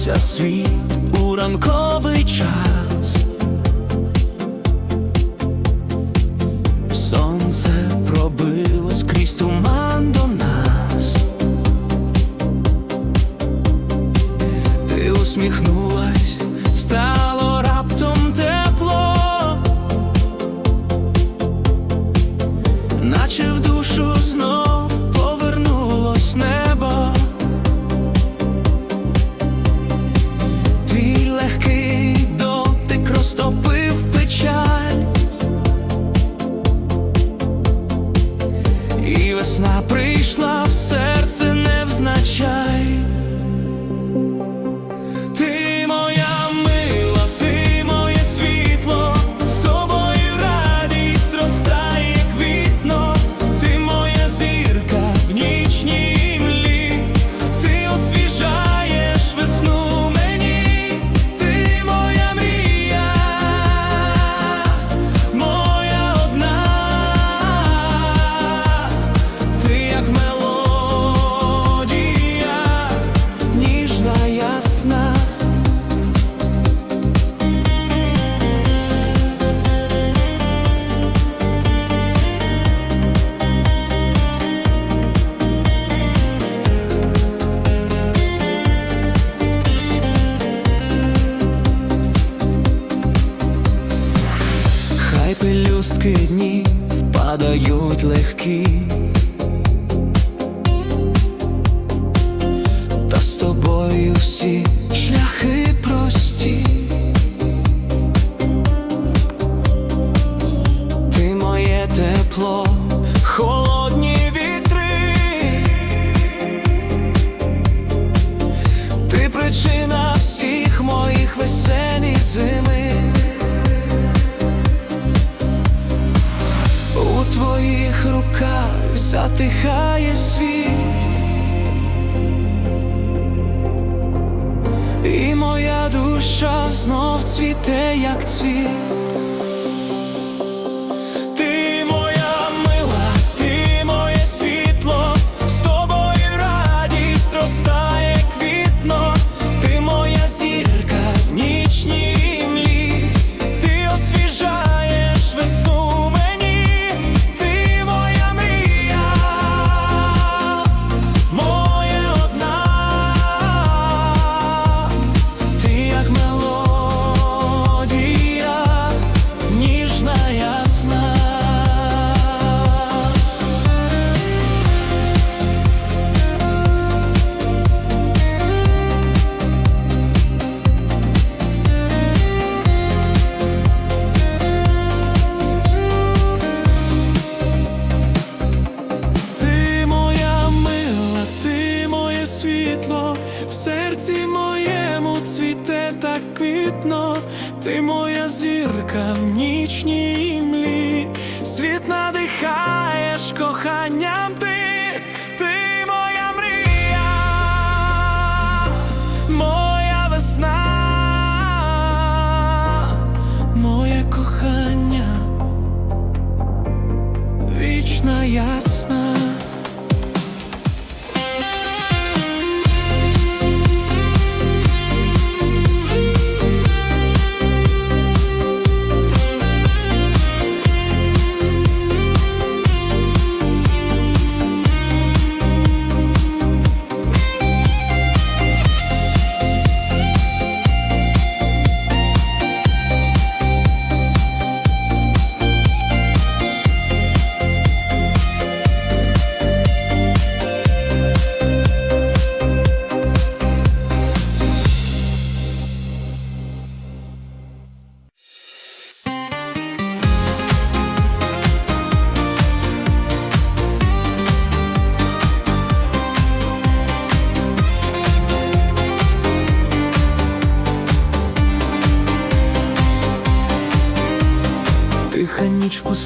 прокинувся світ у ранковий час. Весна прийшла. aqui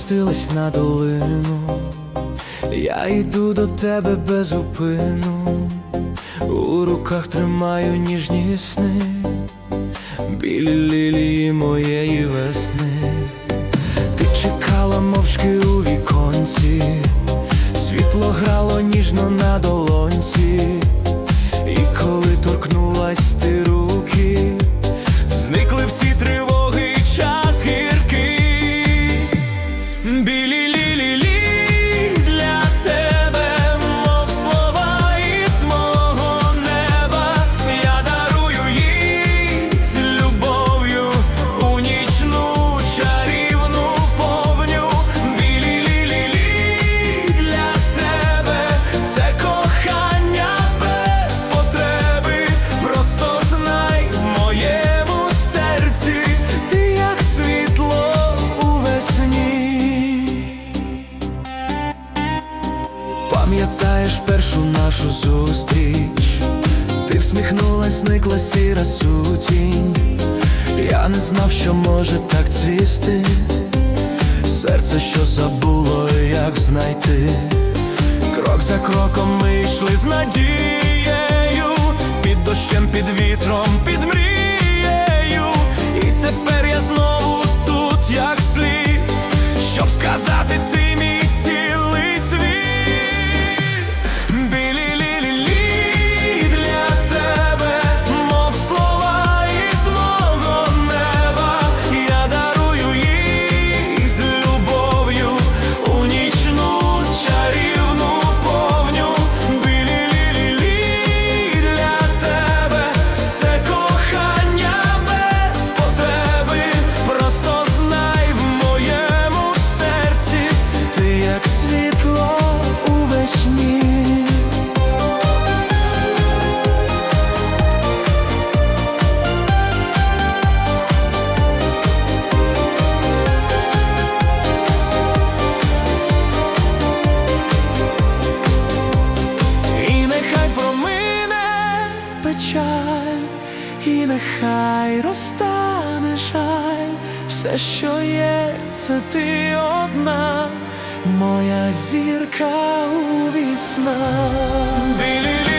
спустилась на долину, я йду до тебе без упину, у руках тримаю ніжні сни, білі лілії моєї весни, ти чекала мовчки у віконці, світло грало ніжно на долонці. mind you ti odna moja zirka uvisna Bili li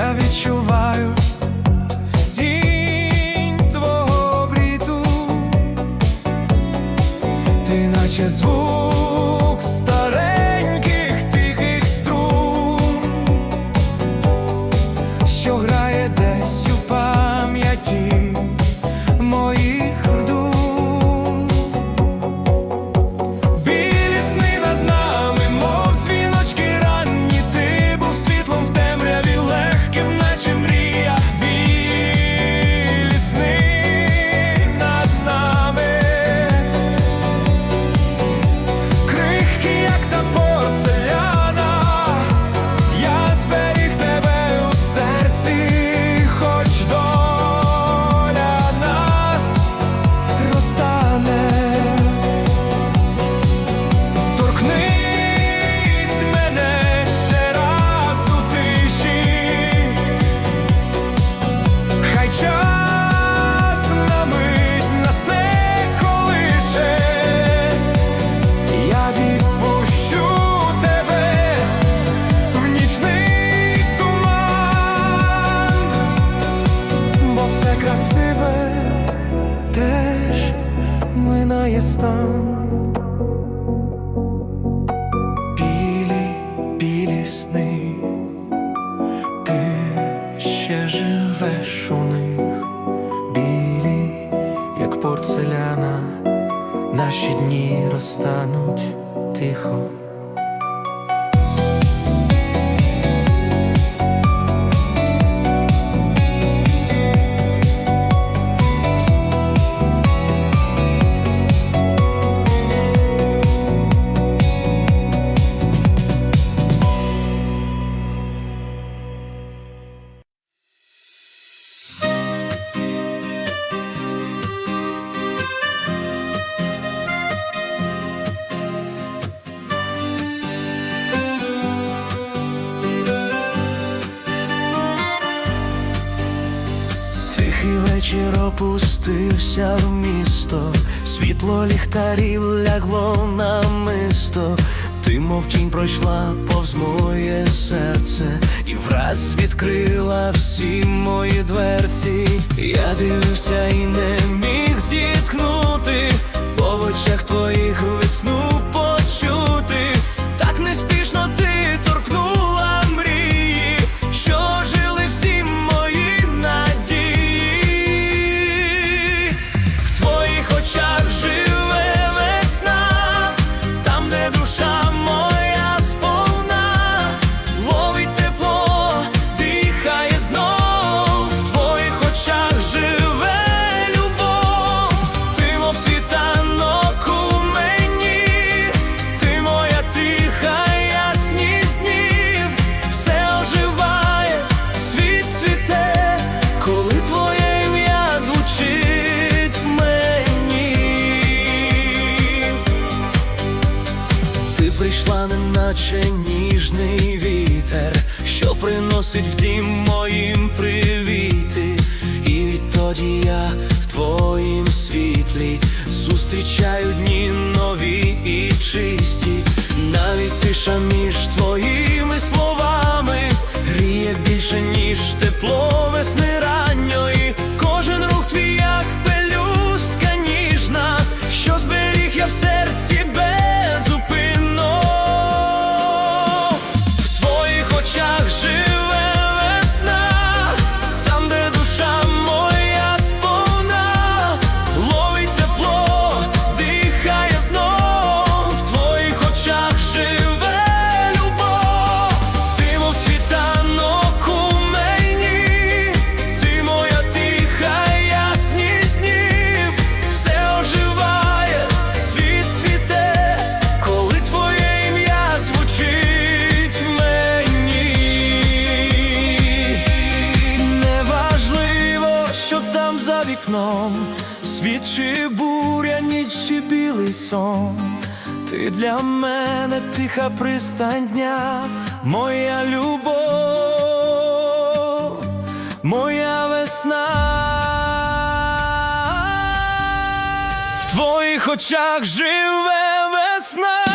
Я відчуваю. буря, ніч чи білий сон, ти для мене тиха пристань дня, моя любов, моя весна, в твоїх очах живе весна.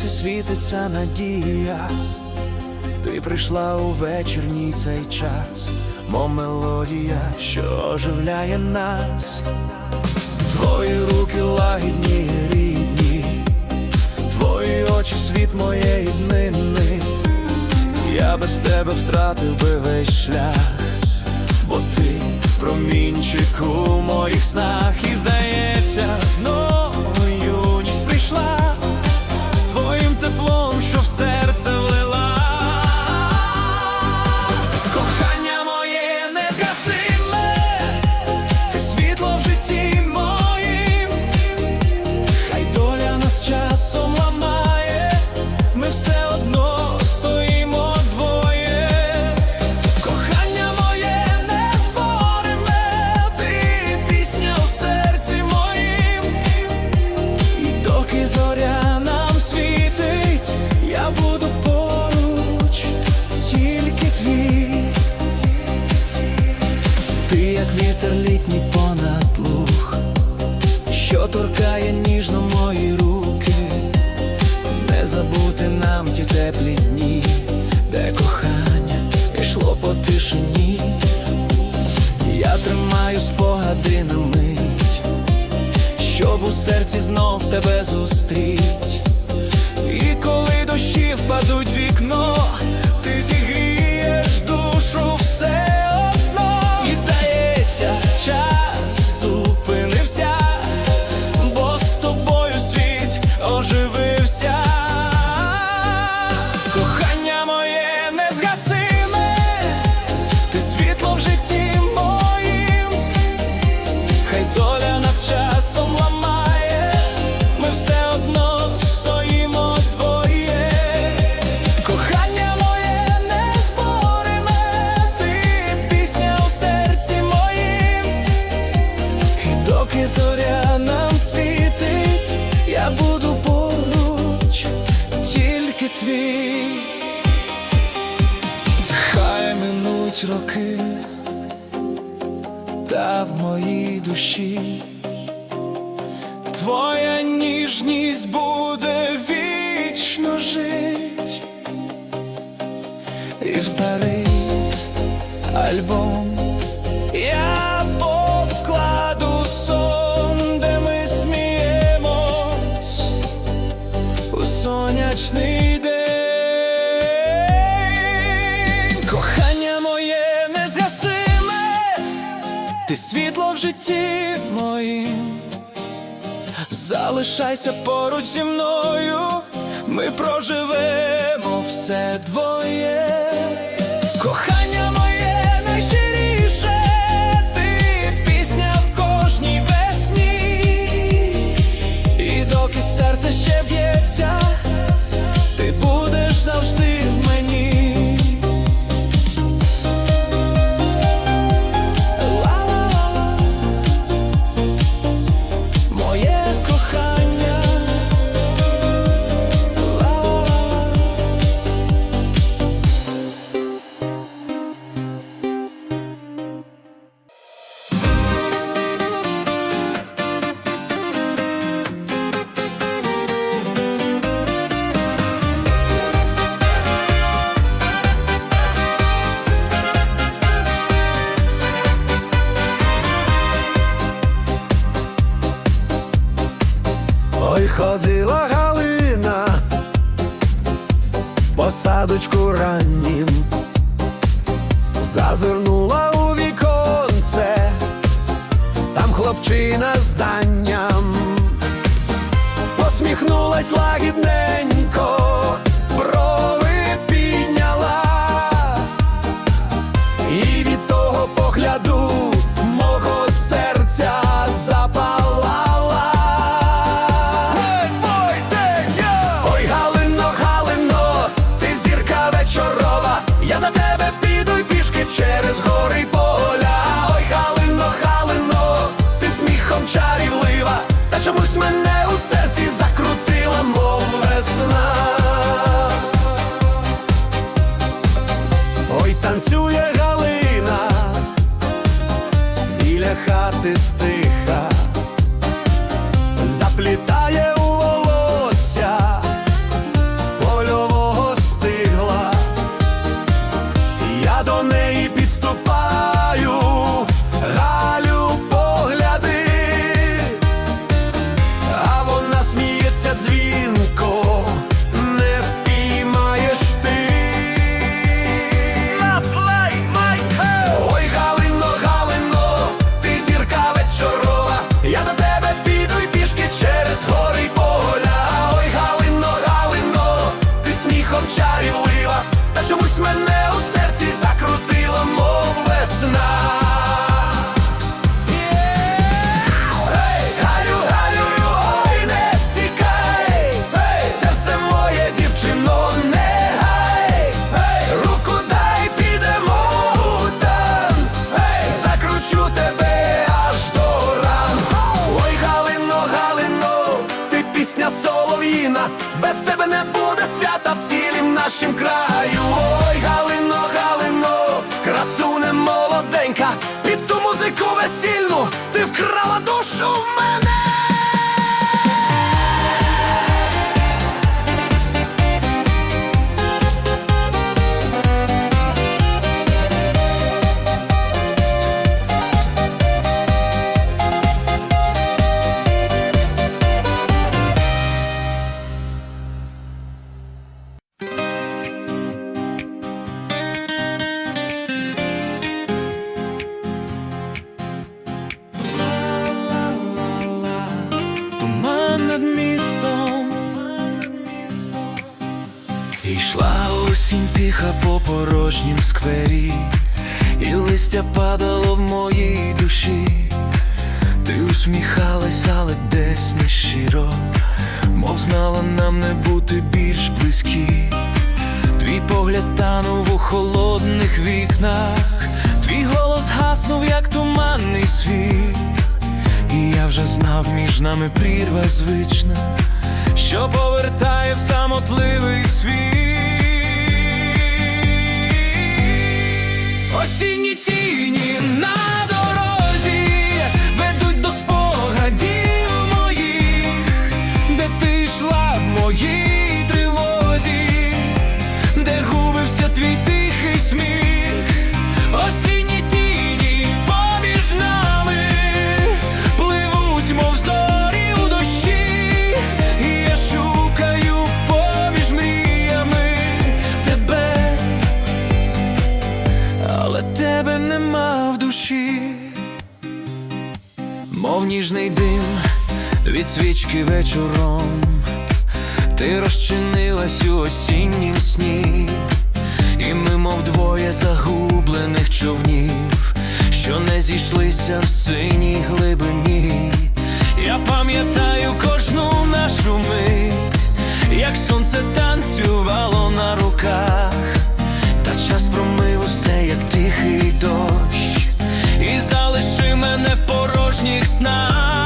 серці світиться надія, ти прийшла у вечірній цей час, мо мелодія, що оживляє нас, твої руки лагідні, рідні, твої очі світ моєї днини, я без тебе втратив би весь шлях, бо ти промінчик у моїх снах. І здається знов. тишині, я тримаю спогади на мить, щоб у серці знов тебе зустріть. І коли дощі впадуть в вікно, ти зігрієш душу все. твій, хай минуть роки, та в моїй душі твоя ніжність буде вічно жить, і в старий альбом я. світло в житті моїм, залишайся поруч зі мною, ми проживемо все двоє. зирнула у віконце, там хлопчина зданням, посміхнулась лагідненько. без тебе не буде свята в цілім нашім краю. Ой, Галино, Галино, красуне молоденька, під ту музику весільну ти вкрала душу. в мене в моїй душі, ти усміхалась, але десь не щиро, мов знала нам не бути більш близькі, твій погляд танув у холодних вікнах, твій голос гаснув, як туманний світ, і я вже знав між нами прірва звична, що повертає в самотливий світ. Осінні тіні ніжний дим від свічки вечором, ти розчинилась у осіннім сні, і ми, мов двоє загублених човнів, що не зійшлися в синій глибині. Я пам'ятаю кожну нашу мить, як сонце танцювало на руках, та час промив усе, як тихий дощ колишніх снах.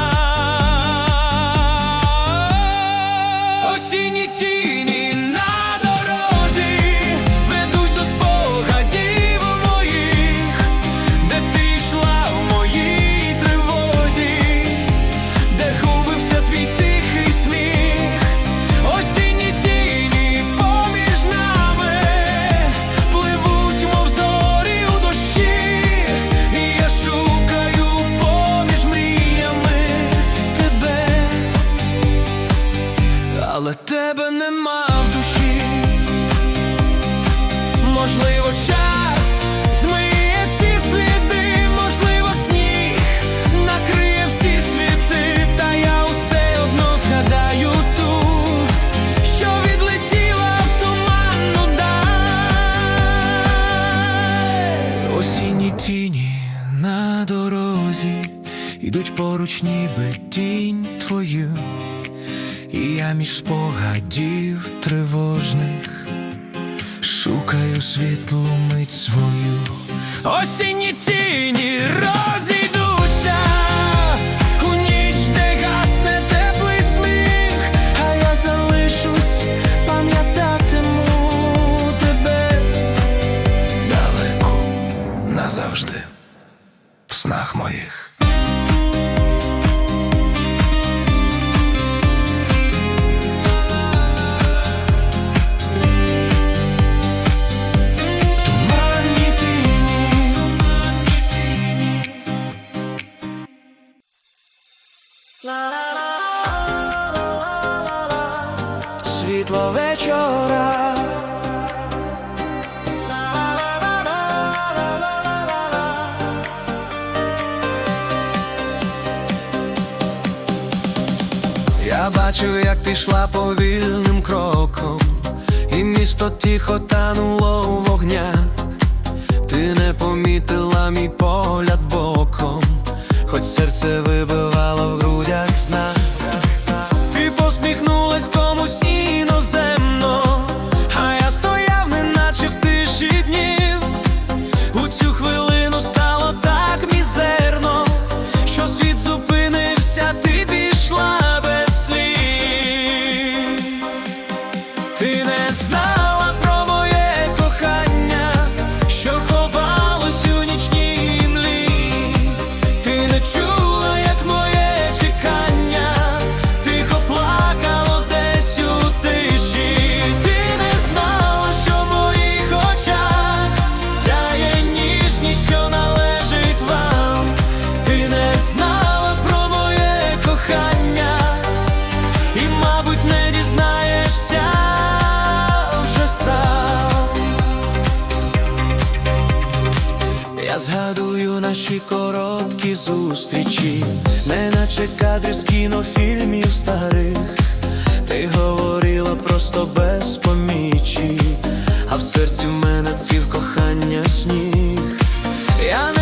погляд. наші короткі зустрічі, не наче кадри з кінофільмів старих, ти говорила просто без помічі, а в серці в мене цвів кохання сніг. Я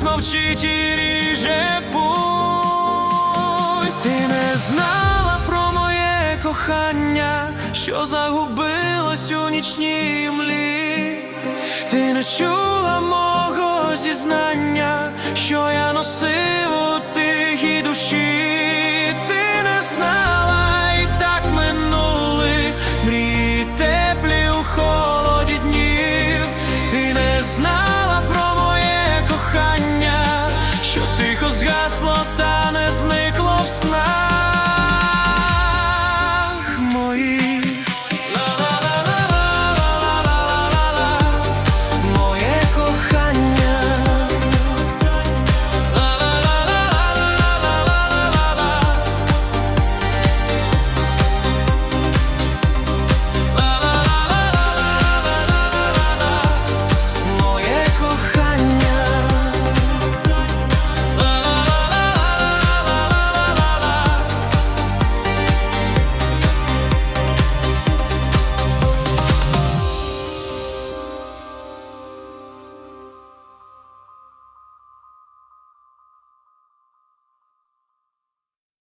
нас мовчить і ріже путь Ти не знала про моє кохання, що загубилось у нічній млі. Ти не чула мого зізнання, що я носив.